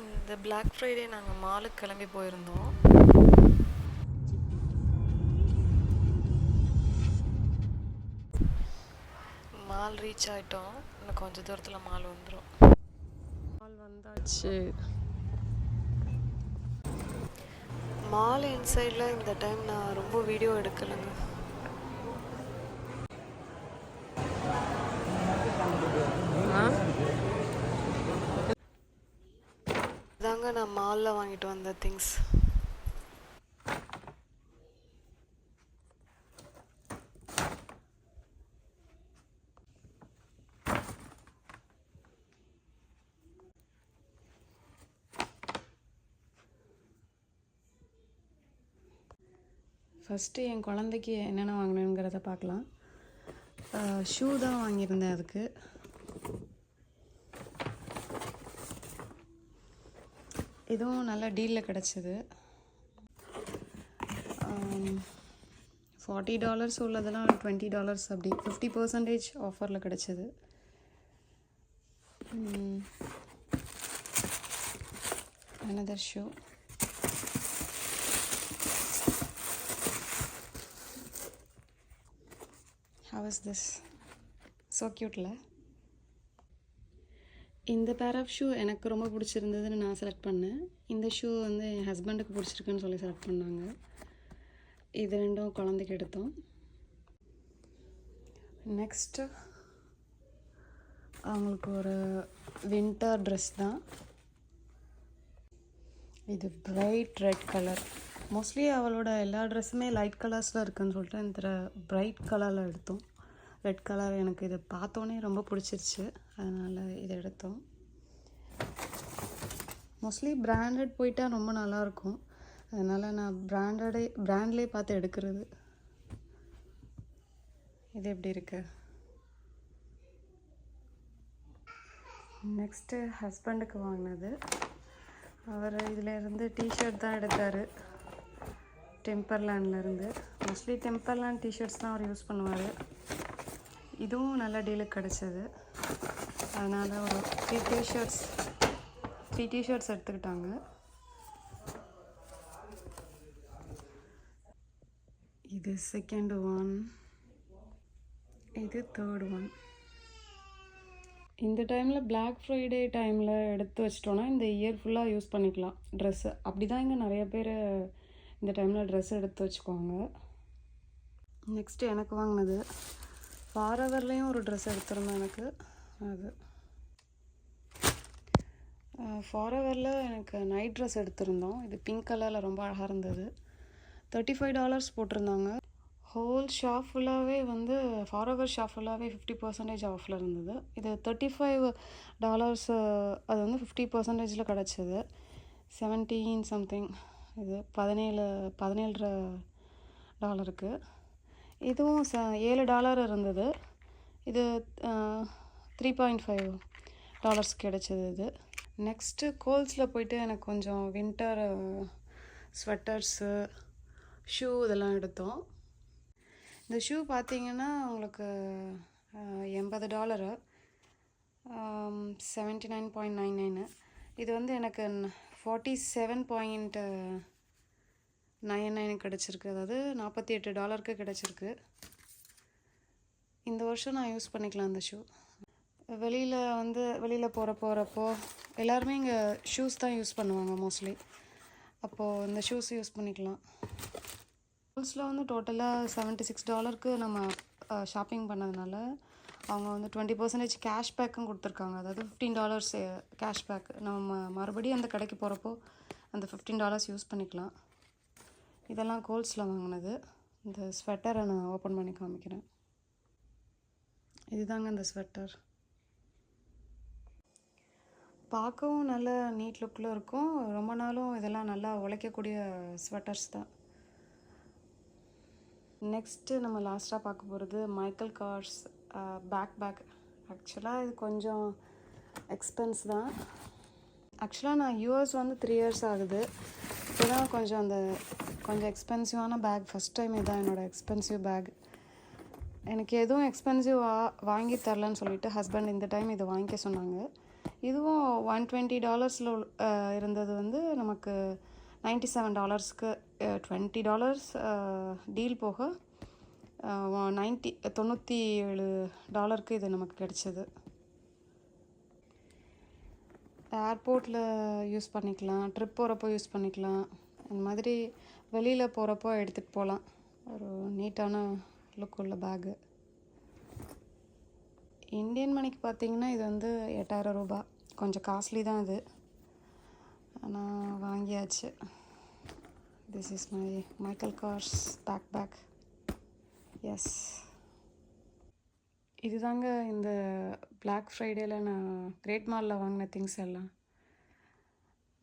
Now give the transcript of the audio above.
இந்த black Friday நாங்கள் மாலுக்கு கிளம்பி போயிருந்தோம். மால் ரீச் ஆயிட்டோம். இன்னும் கொஞ்ச தூரத்தில் மால் வந்துடும் மால் வந்தாச்சு. மால் இன்சைடில் இந்த டைம் நான் ரொம்ப வீடியோ எடுக்கலைங்க இதாங்க நான் மாலில் வாங்கிட்டு வந்த திங்ஸ் ஃபஸ்ட்டு என் குழந்தைக்கு என்னென்ன வாங்கினேங்கிறத பார்க்கலாம். ஷூ தான் வாங்கியிருந்தேன் அதுக்கு. இதுவும் நல்ல டீலில் கிடச்சிது. ஃபார்ட்டி டாலர்ஸ் உள்ளதெல்லாம் டுவெண்ட்டி டாலர்ஸ் அப்படி. ஃபிஃப்டி பர்சன்டேஜ் ஆஃபரில் கிடச்சிது. Another shoe how is this so க்யூட்டில் இந்த பேர் ஆஃப் ஷூ எனக்கு ரொம்ப பிடிச்சிருந்ததுன்னு நான் செலக்ட் பண்ணேன். இந்த ஷூ வந்து என் ஹஸ்பண்டுக்கு பிடிச்சிருக்குன்னு சொல்லி செலக்ட் பண்ணாங்க. இது ரெண்டும் குழந்தைக்கு எடுத்தோம். நெக்ஸ்ட்டு அவங்களுக்கு ஒரு வின்டர் ட்ரெஸ் தான். இது பிரைட் ரெட் கலர் மோஸ்ட்லி அவளோட எல்லா ட்ரெஸ்ஸுமே லைட் கலர்ஸில் இருக்குன்னு சொல்லிட்டு இந்த பிரைட் கலரில் எடுத்தோம். ரெட் கலர் எனக்கு இதை பார்த்தோன்னே ரொம்ப பிடிச்சிருச்சு. அதனால் இதை எடுத்தோம். மோஸ்ட்லி பிராண்டட் போயிட்டால் ரொம்ப நல்லாயிருக்கும். அதனால் நான் பிராண்டடே பிராண்ட்லேயே பார்த்து எடுக்கிறது. இது எப்படி இருக்கு? நெக்ஸ்ட்டு ஹஸ்பண்டுக்கு வாங்கினது. அவர் இதிலேருந்து டிஷர்ட் தான் எடுத்தார். டெம்பர்லேண்ட்லேருந்து மோஸ்ட்லி டெம்பர்லேண்ட் டிஷர்ட்ஸ் தான் அவர் யூஸ் பண்ணுவார். இதுவும் நல்ல டீலுக்கு கிடச்சிது. அதனால் ஒரு த்ரீ டிஷர்ட்ஸ் த்ரீ டிஷர்ட்ஸ் எடுத்துக்கிட்டாங்க. இது செகண்ட் ஒன் இது தேர்ட் ஒன் இந்த டைமில் பிளாக் ஃப்ரைடே டைமில் எடுத்து வச்சிட்டோன்னா இந்த இயர் ஃபுல்லாக யூஸ் பண்ணிக்கலாம் ட்ரெஸ்ஸு அப்படி தான் இங்கே நிறைய பேர் இந்த டைமில் ட்ரெஸ் எடுத்து வச்சுக்குவாங்க. நெக்ஸ்ட்டு எனக்கு வாங்கினது ஃபாரவர்லேயும் ஒரு ட்ரெஸ் எடுத்திருந்தேன் எனக்கு. அது. ஃபாரவரில் எனக்கு நைட் ட்ரெஸ் எடுத்திருந்தோம். இது பிங்க் கலரில் ரொம்ப அழகாக இருந்தது. தேர்ட்டி ஃபைவ் டாலர்ஸ் போட்டிருந்தாங்க. ஹோல் ஷாப் ஃபுல்லாகவே வந்து ஃபாரவர் ஷாப் ஃபுல்லாகவே ஃபிஃப்டி பர்சன்டேஜ் ஆஃபில் இருந்தது. இது தேர்ட்டி ஃபைவ் டாலர்ஸ் அது வந்து ஃபிஃப்டி பர்சன்டேஜில் கிடச்சிது. செவன்டீன் சம்திங் இது பதினேழு பதினேழு டாலருக்கு இதுவும் ச ஏழு டாலர் இருந்தது. இது த்ரீ பாயிண்ட் ஃபைவ் டாலர்ஸ் கிடச்சிது இது. நெக்ஸ்ட்டு கோல்ஸில் போயிட்டு எனக்கு கொஞ்சம் வின்டர் ஸ்வெட்டர்ஸு ஷூ இதெல்லாம் எடுத்தோம். இந்த ஷூ பார்த்தீங்கன்னா உங்களுக்கு எண்பது dollar. Seventy nine point nine nine இது வந்து எனக்கு ஃபார்ட்டி செவன் பாயிண்ட்டு நைன் நைனுக்கு கிடச்சிருக்கு. அதாவது நாற்பத்தி எட்டு டாலருக்கு கிடச்சிருக்கு. இந்த வருஷம் நான் யூஸ் பண்ணிக்கலாம் அந்த ஷூ. வெளியில் வந்து வெளியில் போகிற போகிறப்போ எல்லாருமே இங்கே ஷூஸ் தான் யூஸ் பண்ணுவாங்க மோஸ்ட்லி அப்போது இந்த ஷூஸ் யூஸ் பண்ணிக்கலாம். ஸ்கூல்ஸில் வந்து டோட்டலாக செவன்ட்டி சிக்ஸ் டாலருக்கு நம்ம ஷாப்பிங் பண்ணதுனால அவங்க வந்து டுவெண்ட்டி பர்சன்டேஜ் கேஷ்பேக்கும் கொடுத்துருக்காங்க. அதாவது ஃபிஃப்டீன் டாலர்ஸ் கேஷ்பேக் நம்ம மறுபடியும் அந்த கடைக்கு போகிறப்போ அந்த ஃபிஃப்டீன் டாலர்ஸ் யூஸ் பண்ணிக்கலாம். இதெல்லாம் கோல்ஸில் வாங்கினது. இந்த ஸ்வெட்டரை நான் ஓப்பன் பண்ணி காமிக்கிறேன். இதுதாங்க இந்த ஸ்வெட்டர். பார்க்கவும் நல்ல நீட் லுக்கில் இருக்கும். ரொம்ப நாளும் இதெல்லாம் நல்லா உழைக்கக்கூடிய ஸ்வெட்டர்ஸ் தான். நெக்ஸ்ட்டு நம்ம லாஸ்ட்டாக பார்க்க போகிறது மைக்கேல் கார்ஸ் பேக் பேக். ஆக்சுவலாக இது கொஞ்சம் எக்ஸ்பென்ஸ் தான். ஆக்சுவலாக நான் யூஎஸ் வந்து த்ரீ இயர்ஸ் ஆகுது. இப்போ தான் கொஞ்சம் அந்த கொஞ்சம் எக்ஸ்பென்சிவான பேக் ஃபஸ்ட் டைம் இதான் என்னோடய எக்ஸ்பென்சிவ் பேக் எனக்கு எதுவும் எக்ஸ்பென்சிவ் வா வாங்கி தரலன்னு சொல்லிட்டு ஹஸ்பண்ட் இந்த டைம் இதை வாங்கிக்க சொன்னாங்க. இதுவும் ஒன் டுவெண்ட்டி டாலர்ஸில் இருந்தது வந்து நமக்கு நைன்ட்டி செவன் டாலர்ஸ்க்கு டுவெண்ட்டி டாலர்ஸ் டீல் போக நைன்ட்டி தொண்ணூற்றி ஏழு டாலருக்கு இது நமக்கு கிடச்சிது. ஏர்போர்ட்டில் யூஸ் பண்ணிக்கலாம் ட்ரிப் போகிறப்போ யூஸ் பண்ணிக்கலாம். இந்த மாதிரி வெளியில் போகிறப்போ எடுத்துகிட்டு போகலாம் ஒரு நீட்டான லுக் உள்ள பேகு இந்தியன் மணிக்கு பார்த்தீங்கன்னா இது வந்து எட்டாயிரம் ரூபாய். கொஞ்சம் காஸ்ட்லி தான் இது ஆனால் வாங்கியாச்சு. This is my Michael Kors bag bag S இதுதாங்க இந்த பிளாக் ஃப்ரைடேயில் நான் கிரேட் மாலில் வாங்கின திங்ஸ் எல்லாம்.